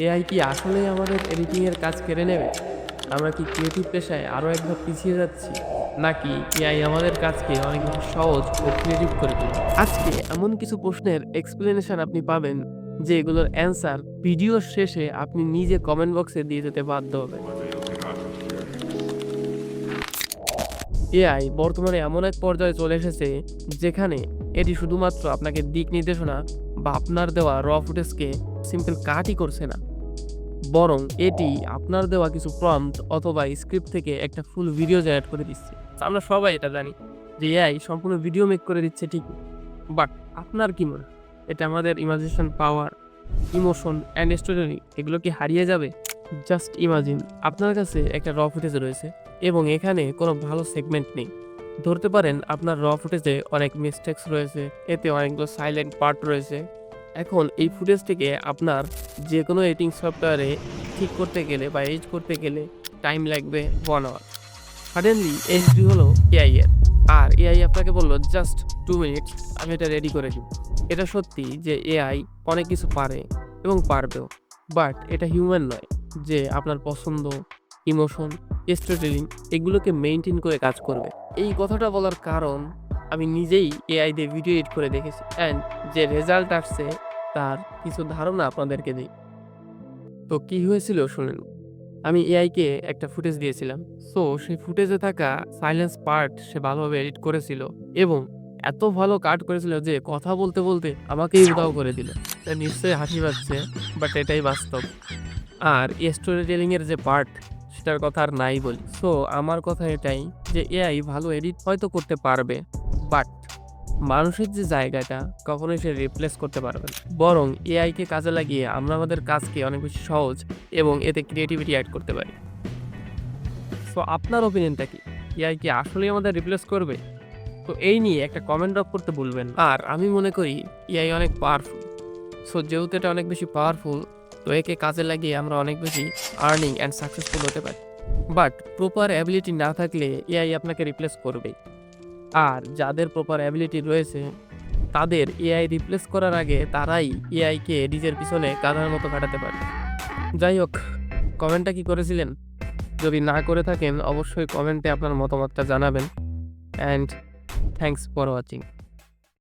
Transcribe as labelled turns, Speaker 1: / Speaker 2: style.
Speaker 1: AI কি আসলেই আমাদের এডিটিংয়ের কাজ কেড়ে নেবে? আমরা কি ক্রিয়েটিভ পেশায় আরও একবার পিছিয়ে যাচ্ছি? নাকি এআই আমাদের কাজকে অনেক সহজ ও ক্রিয়েটিভ করে তুলবে? আজকে এমন কিছু প্রশ্নের এক্সপ্লেনেশন আপনি পাবেন, যে এগুলোর অ্যান্সার ভিডিওর শেষে আপনি নিজে কমেন্ট বক্সে দিয়ে যেতে বাধ্য হবেন। এআই বর্তমানে এমন এক পর্যায়ে চলে এসেছে, যেখানে এটি শুধুমাত্র আপনাকে দিক নির্দেশনা বা আপনার দেওয়া র ফুটেজকে সিম্পল কাটই করছে না। বরং এটি আপনার দেওয়া কিছু প্রম্পট অথবা স্ক্রিপ্ট থেকে একটা ফুল ভিডিও জেনারেট করে দিচ্ছে। আমরা সবাই এটা জানি যে এআই সম্পূর্ণ ভিডিও মেক করে দিচ্ছে ঠিক বাট আপনার কি মনে এটা আমাদের imagination power emotion and story এগুলো কি হারিয়ে যাবে? জাস্ট ইমাজিন আপনার কাছে একটা র ফুটেজ রয়েছে এবং এখানে কোনো ভালো সেগমেন্ট নেই। ধরতে পারেন আপনার র ফুটেজে অনেক মিস্টেক্স রয়েছে, এতে অনেকগুলো সাইলেন্ট পার্ট রয়েছে। এখন এই ফুটেজ থেকে আপনার যে কোনো এডিটিং সফটওয়্যারে ঠিক করতে গেলে বা এডিট করতে গেলে টাইম লাগবে ওয়ান আওয়ার সাডেনলি এইচডি হলো এআই এর। আর এআই আপনাকে বলল জাস্ট টু মিনিটস আমি এটা রেডি করে দিব এটা সত্যি যে এআই অনেক কিছু পারে এবং পারবেও বাট এটা হিউম্যান নয় যে আপনার পছন্দ ইমোশন স্টোরিটেলিং এগুলোকে মেনটেন করে কাজ করবে। এই কথাটা বলার কারণ আমি নিজেই এআই দিয়ে ভিডিও এডিট করে দেখেছি অ্যান্ড যে রেজাল্ট আসছে তার কিছু ধারণা আপনাদেরকে দিই। তো কি হয়েছিল শুনেন, আমি এআইকে একটা ফুটেজ দিয়েছিলাম সো সেই ফুটেজে থাকা সাইলেন্স পার্ট সে ভালোভাবে এডিট করেছিল এবং এত ভালো কাট করেছিল যে কথা বলতে বলতে আমাকেই উদাও করে দিল। নিশ্চয়ই হাসি পাচ্ছে বাট এটাই বাস্তব। আর স্টোরি টেলিংয়ের যে পার্ট সেটার কথা আর নাই বলি। সো আমার কথা এটাই যে এআই ভালো এডিট হয়তো করতে পারবে। বাট মানুষের যে জায়গাটা কখনোই সে রিপ্লেস করতে পারবে না। বরং এআইকে কাজে লাগিয়ে আমরা আমাদের কাজকে অনেক বেশি সহজ এবং এতে ক্রিয়েটিভিটি অ্যাড করতে পারি। সো আপনার ওপিনিয়নটা কি? এআই কি আসলেই আমাদের রিপ্লেস করবে? তো এই নিয়ে একটা কমেন্ট ড্রপ করতে ভুলবেন না। আর আমি মনে করি এআই অনেক পাওয়ারফুল সো যেহেতু এটা অনেক বেশি পাওয়ারফুল তো একে কাজে লাগিয়ে আমরা অনেক বেশি আর্নিং অ্যান্ড সাকসেসফুল হতে পারি। বাট প্রপার অ্যাবিলিটি না থাকলে এআই আপনাকে রিপ্লেস করবেই। আর যাদের প্রপার অ্যাবিলিটি রয়েছে, তাদের এআই রিপ্লেস করার আগে তারাই এআইকে নিজের পিছনে কাঁধার মতো কাটাতে পারে। যাই হোক কমেন্টটা কি করেছিলেন? যদি না করে থাকেন, অবশ্যই কমেন্টে আপনার মতামতটা জানাবেন। And thanks for watching